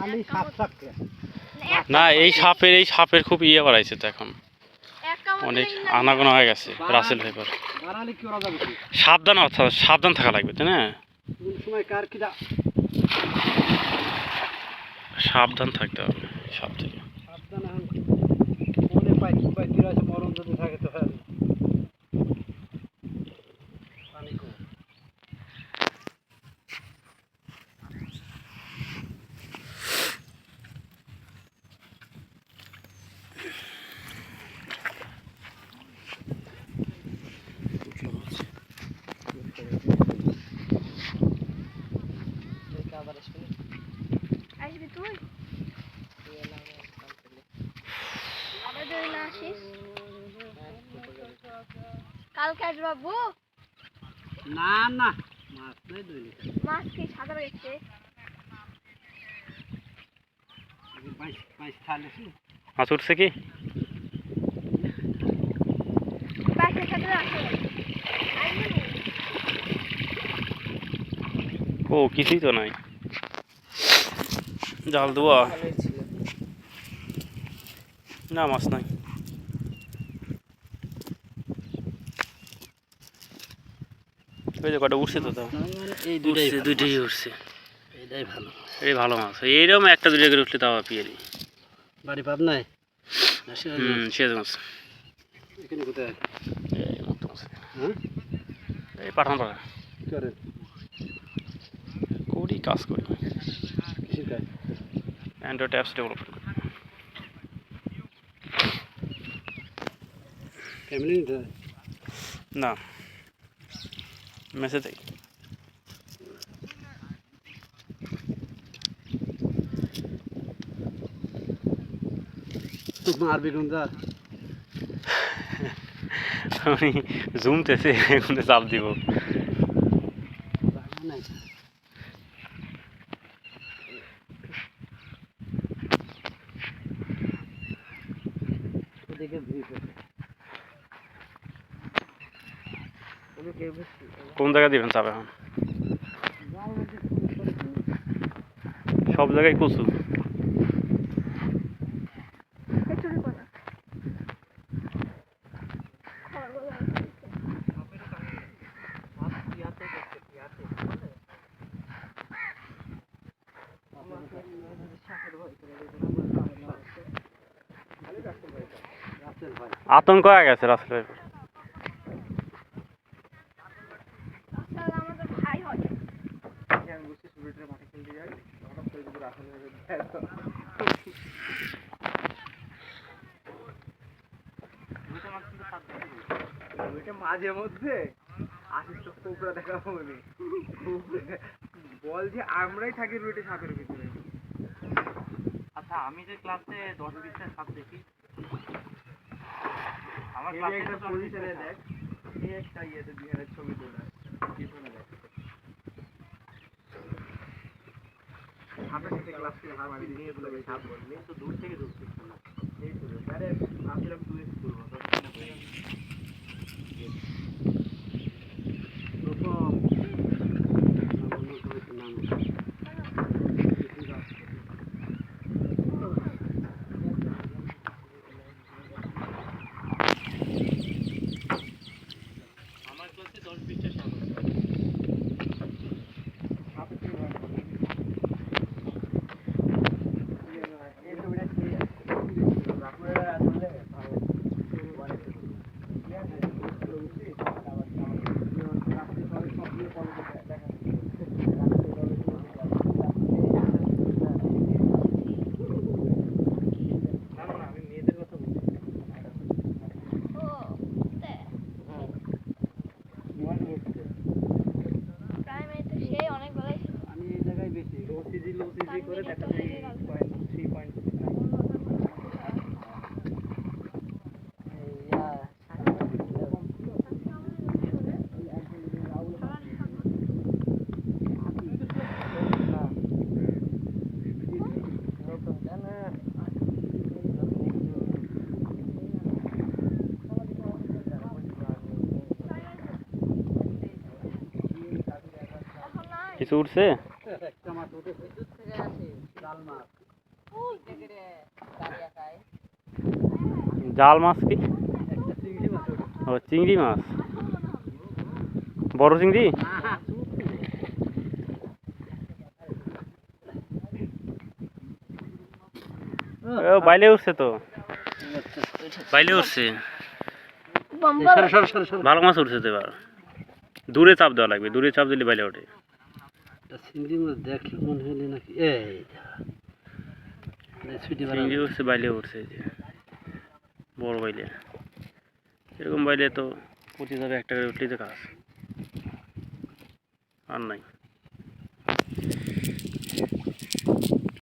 খালি সাপ সাপকে না এই সাপের এই সাপের খুব ইয়ে বাড়াইছে তো এখন। অনেক আনাগোনা হয়ে গেছে রাসেল ভাইপার। সাবধান অর্থাৎ সাবধান থাকা লাগবে তাই না? কোন সময় কার সাবধান থাকতে হবে সাপ থেকে সাবধান এখন মনে পাই পাই আছে মরণ যদি থাকে তো হ্যাঁ পানি কম। আসবি তুই যদি না আসিস? কালকে আসবি বাবু? না না মাছ নাই দুই মাছ কি সাদা রয়েছে? মাছ উঠছে কি? সাথে ও কিছুই তো নাই। জাল দেওয়া না মাছ নাই। ওই যে কটা উঠছে তো তাও। এই উঠছে দুইটাই উঠছে এটাই ভালো এই ভালো মাছ। এইরকম একটা দুইটা করে উঠলে তাও পিয়ারি বাড়ি পাব নাই হুম সেজ মাছ। এখানে কোথায়? এই হ্যাঁ? পাঠান পাড়া করি? কাজ করি। অ্যান্ড্রয়েড অ্যাপস ডেভেলপমেন্ট করি। ফ্যামিলি নিতে? না। মেসেজ মারবি কোন যা আমি জুমতেছে এখন চাপ দিব। ভিড় কোন জায়গায় দিবেন চাপ এখন? সব জায়গায় কচু? আতঙ্ক হয়ে গেছে রাস্তা মাঝে মধ্যে আশিস তো কোবরা দেখা বল যে আমরাই থাকি রুটে সাপের ভিতরে। আচ্ছা আমি যে ক্লাসে দশ বিশটা সাপ দেখি আমার ক্লাসে একটা পজিশনে দেখ। একটা ইয়েতে বিহারের ছবি তোলা। পিছনে দেখ। সাপের সাথে ক্লাস করে হাত নিয়ে বলে সাপ বললি তো দূর থেকে দূর এই তো আরে আসলে আমি দূরে করব প্রথম আমার ক্লাসে দশ বিশটা সাপ আছে। না না না, আমি মেয়েদের কথা বলছি ও তে, প্রাইমারিতে সেই অনেক বেলায় ছিল। আমি এই জায়গায় বেশি লো সিজি করে দেখা যায় পয়েন্ট থ্রি পয়েন্ট কিছু উঠছে? একটা মাছ উঠেছে। জাল মাছ জাল মাছ কি? চিংড়ি মাছ ও চিংড়ি মাছ। বড় চিংড়ি? ও বাইলে উঠছে তো। বাইলে উঠছে। বম্বা সর সর সর সর ভালো মাছ উঠছে তো এবার। দূরে চাপ দেওয়া লাগবে দূরে চাপ দিলে বাইলে ওঠে। একটা চিংড়ি মাছ দেখলে মনে হলো নাকি, এই উঠছে, বাইলে উঠছে যে। বড় বাইলে। এরকম বাইলে তো পঁচিশ হাজার একটা টাকা উঠলেই তো কাজ। আর নাই।